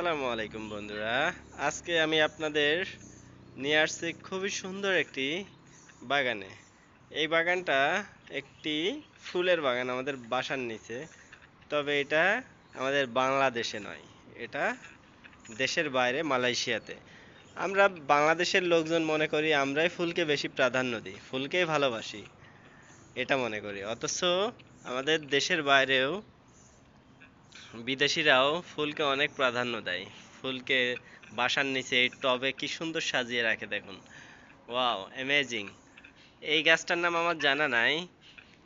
আসসালামু আলাইকুম বন্ধুরা। আজকে আমি আপনাদের নিয়ে আসছি খুবই সুন্দর একটি বাগানে। এই বাগানটা একটি ফুলের বাগান আমাদের বাসার নিচে। তবে এটা আমাদের বাংলাদেশে নয়, এটা দেশের বাইরে, মালয়েশিয়াতে। আমরা বাংলাদেশের লোকজন মনে করি, আমরাই ফুলকে বেশি প্রাধান্য দিই, ফুলকেই ভালোবাসি, এটা মনে করি। অথচ আমাদের দেশের বাইরেও বিদেশিরাও ফুলকে অনেক প্রাধান্য দেয়। ফুলকে বাসার নিচে টবে কি সুন্দর সাজিয়ে রাখে দেখুন। ওয়াও অ্যামেজিং এই গাছটার নাম আমার জানা নাই,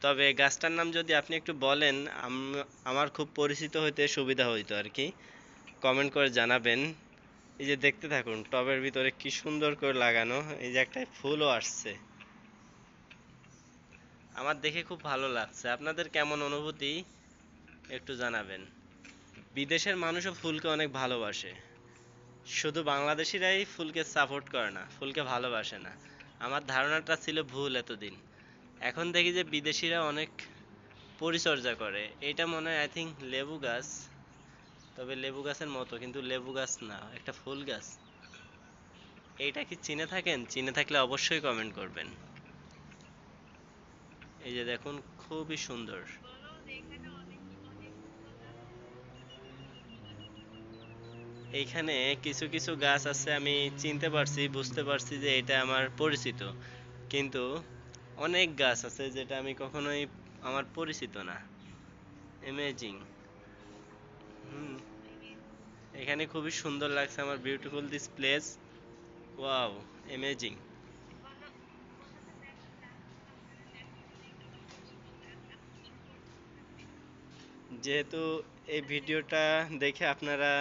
তবে গাছটার নাম যদি আপনি একটু বলেন, আম- আমার খুব পরিচিত হইতে সুবিধা হইতো আর কি। কমেন্ট করে জানাবেন। এই যে দেখতে থাকুন, টবের ভিতরে কি সুন্দর করে লাগানো, এই যে একটা ফুলও আসছে। আমার দেখে খুব ভালো লাগছে। আপনাদের কেমন অনুভূতি, একটু জানাবেন। বিদেশের মানুষও ফুলকে অনেক ভালোবাসে। শুধু বাংলাদেশিরাই ফুলকে সাপোর্ট করে না, ফুলকে ভালোবাসে না। আমার ধারণাটা ছিল ভুল এতদিন। এখন দেখি যে বিদেশিরা অনেক পরিচর্যা করে। এটা মনে হয় আই থিঙ্ক লেবু গাছ। তবে লেবু গাছের মতো, কিন্তু লেবু গাছ না, একটা ফুল গাছ। এইটা কি চিনে থাকেন? চিনে থাকলে অবশ্যই কমেন্ট করবেন। এই যে দেখুন, খুবই সুন্দর। এইখানে কিছু কিছু গাছ আছে, আমি চিনতে পারছি, বুঝতে পারছি যে এটা আমার পরিচিত। কিন্তু অনেক গাছ আছে যেটা আমি কখনোই আমার পরিচিত না। হুম। এখানে খুবই সুন্দর লাগছে আমার beautiful this place wow amazing যেহেতু এই ভিডিওটা দেখে আপনারা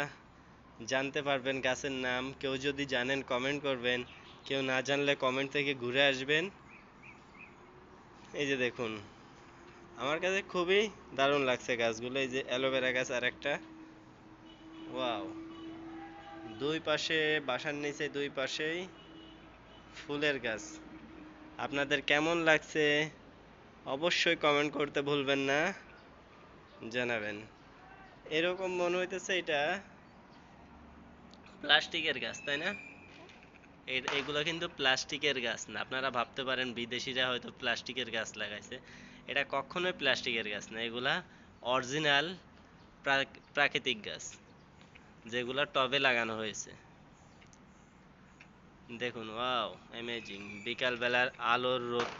জানতে পারবেন গাছের নাম। কেউ যদি জানেন কমেন্ট করবেন। কেউ না জানলে কমেন্ট থেকে ঘুরে আসবেন। এই যে দেখুন, আমার কাছে খুবই দারুণ লাগছে গাছগুলো। এই যে অ্যালোভেরা গাছ আর একটা ওয়াও দুই পাশে, বাসার নিচে দুই পাশেই ফুলের গাছ। আপনাদের কেমন লাগছে অবশ্যই কমেন্ট করতে ভুলবেন না, জানাবেন। এরকম মনে হইতেছে এটা প্লাস্টিকের গাছ, তাই না? এগুলো কিন্তু প্লাস্টিকের গাছ না। আপনারা ভাবতে পারেন, বিদেশিরা হয়তো প্লাস্টিকের গাছ লাগাইছে। এটা কখনোই প্লাস্টিকের গাছ না। এগুলা অরিজিনাল প্রাকৃতিক গাছ, যেগুলো টবে লাগানো হয়েছে। দেখুন, ওয়াও অ্যামেজিং বিকাল বেলার আলোর রোদ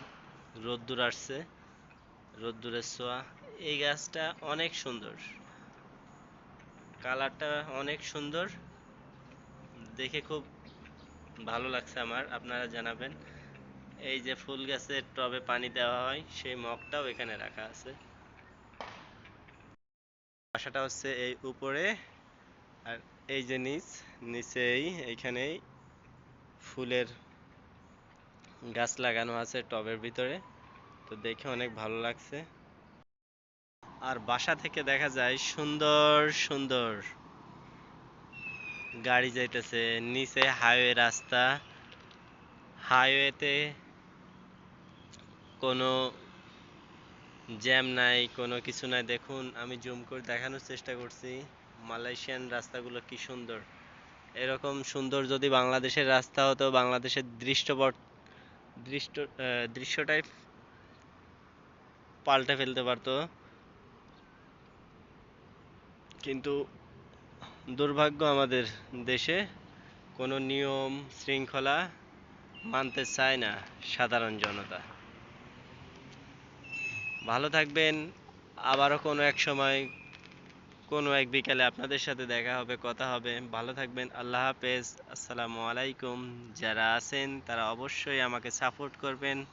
রোদ্দুর আসছে, রোদ্দুরের ছোঁয়া। এই গাছটা অনেক সুন্দর। কালারটা অনেক সুন্দর। দেখে খুব ভালো লাগছে আমার, আপনারা জানাবেন। এই যে ফুল গাছের টবে পানি দেওয়া হয়, সেই মগটাও এখানে রাখা আছে। বাসাটা হচ্ছে এই উপরে, আর এই যে নিচ, নিচেই, এইখানেই ফুলের গাছ লাগানো আছে টবের ভিতরে। তো দেখে অনেক ভালো লাগছে। আর বাসা থেকে দেখা যায় সুন্দর সুন্দর। গাড়ি যাইতেছে, নিচে হাইওয়ে রাস্তা। হাইওয়েতে কোনো জ্যাম নাই, কোনো কিছু নাই। দেখুন, আমি জুম করে দেখানোর চেষ্টা করছি মালয়েশিয়ান রাস্তাগুলো কি সুন্দর। এরকম সুন্দর যদি বাংলাদেশের রাস্তা হতো, বাংলাদেশের দৃশ্যপট দৃষ্ট দৃশ্যটাই পাল্টে ফেলতে পারতো। কিন্তু দুর্ভাগ্য আমাদের দেশে কোনো নিয়ম শৃঙ্খলা মানতে চায় না সাধারণ জনতা। ভালো থাকবেন। আবারও কোনো এক সময়, কোনো এক বিকালে আপনাদের সাথে দেখা হবে, কথা হবে। ভালো থাকবেন। আল্লাহ হাফেজ। আসসালামু আলাইকুম। যারা আছেন তারা অবশ্যই আমাকে সাপোর্ট করবেন।